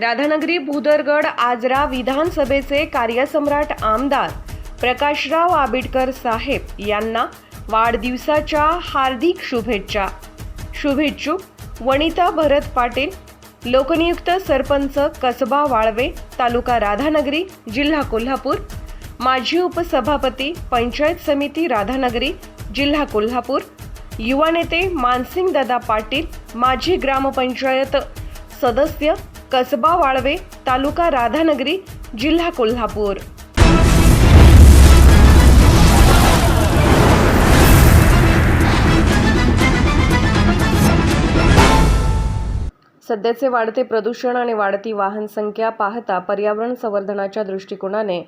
राधानगरी भूदरगड आजरा विधानसभेचे कार्यसम्राट आमदार प्रकाशराव आबिडकर साहेब यांना वाढदिवसाच्या हार्दिक शुभेच्छा. शुभेच्छुक वनिता भरत पाटील लोकनियुक्त सरपंच कसबा वाळवे तालुका राधानगरी जिल्हा कोल्हापूर माजी उपसभापती पंचायत समिती राधानगरी जिल्हा कोल्हापूर युवा नेते मानसिंग दादा पाटील माजी ग्रामपंचायत सदस्य कसबा वाळवे तालुका राधानगरी जिल्हा कोल्हापूर. सध्याचे वाढते प्रदूषण आणि वाढती वाहन संख्या पाहता पर्यावरण संवर्धनाच्या दृष्टिकोनाने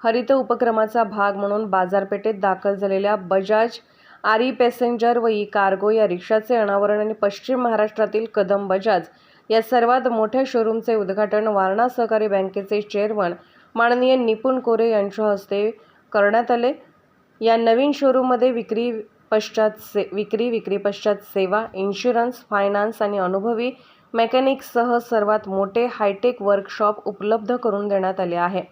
हरित उपक्रमाचा भाग म्हणून बाजारपेठेत दाखल झालेल्या बजाज आरी पॅसेंजर व ई कार्गो या रिक्षाचे अनावरण आणि पश्चिम महाराष्ट्रातील कदम बजाज या सर्वात मोठ्या शोरूमचे उद्घाटन वारणा सहकारी बँकेचे चेअरमन माननीय निपुण कोरे यांच्या हस्ते करण्यात आले. या नवीन शोरूममध्ये विक्री पश्चात से विक्री विक्री पश्चात सेवा इन्शुरन्स फायनान्स आणि अनुभवी मेकॅनिक्ससह सर्वात मोठे हायटेक वर्कशॉप उपलब्ध करून देण्यात आले आहे.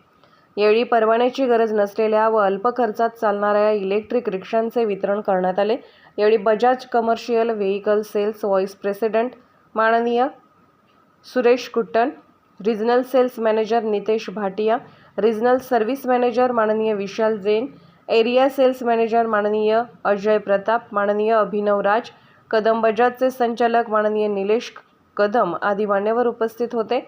यावेळी परवान्याची गरज नसलेल्या व अल्प खर्चात चालणाऱ्या इलेक्ट्रिक रिक्षांचे वितरण करण्यात आले. यावेळी Bajaj commercial vehicle sales vice president माननीय Suresh Kuttan regional sales manager Nitesh Bhatia regional service manager माननीय Vishal Jain area sales manager माननीय अजय प्रताप माननीय अभिनव राज कदम बजाजचे संचालक माननीय निलेश कदम आदी मान्यवर उपस्थित होते.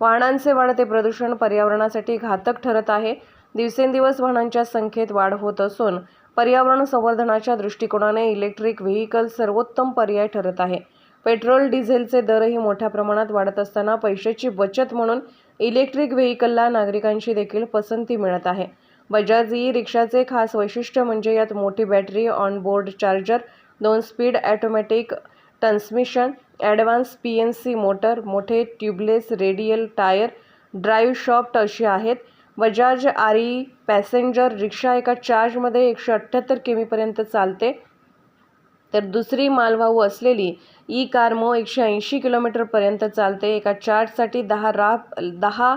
वाहनांचे वाढते प्रदूषण पर्यावरणासाठी घातक ठरत आहे. दिवसेंदिवस वाहनांच्या संख्येत वाढ होत असून पर्यावरण संवर्धनाच्या दृष्टिकोनाने इलेक्ट्रिक व्हेकल सर्वोत्तम पर्याय ठरत आहे. पेट्रोल डिझेलचे दरही मोठ्या प्रमाणात वाढत असताना पैशाची बचत म्हणून इलेक्ट्रिक व्हेकलला नागरिकांची देखील पसंती मिळत आहे. बजाज ई रिक्षाचे खास वैशिष्ट्य म्हणजे यात मोठी बॅटरी ऑन बोर्ड चार्जर दोन speed automatic transmission advance P N C motor मोठे tubeless radial tyre drive shaft अशी आहेत. बजाज आरी पॅसेंजर रिक्षा एका चार्जमध्ये एकशे अठ्ठ्याहत्तर किमीपर्यंत चालते. तर दुसरी मालवाहू असलेली ई कार्मो एकशे ऐंशी किलोमीटरपर्यंत चालते. एका चार्जसाठी दहा रा दहा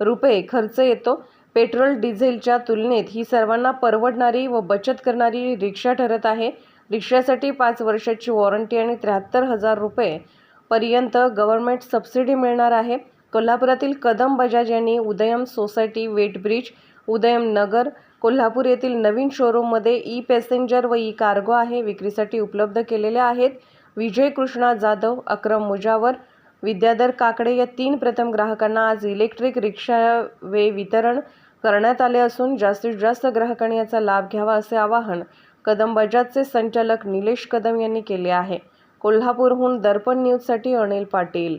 रुपये खर्च येतो. पेट्रोल डिझेलच्या तुलनेत ही सर्वांना परवडणारी व बचत करणारी रिक्षा ठरत आहे. रिक्षासाठी पाच वर्षाची वॉरंटी आणि त्र्याहत्तर हजार रुपये पर्यंत गव्हर्मेंट सबसिडी मिळणार आहे. कोल्हापुरातील कदम बजाज यांनी उदयम सोसायटी वेटब्रिज उदयम नगर कोल्हापूर येथील नवीन शोरूममध्ये ई पॅसेंजर व ई कार्गो आहे. विक्रीसाठी उपलब्ध केलेले आहेत विजय कृष्णा जाधव अक्रम मुजावर विद्याधर काकडे या तीन प्रथम ग्राहकांना आज इलेक्ट्रिक रिक्षा वे वितरण करण्यात आले असून जास्तीत जास्त ग्राहकांनी याचा लाभ घ्यावा असे आवाहन कदम बजाजचे संचालक निलेश कदम यांनी केले आहे. कोल्हापूरहून दर्पण न्यूजसाठी अनिल पाटील.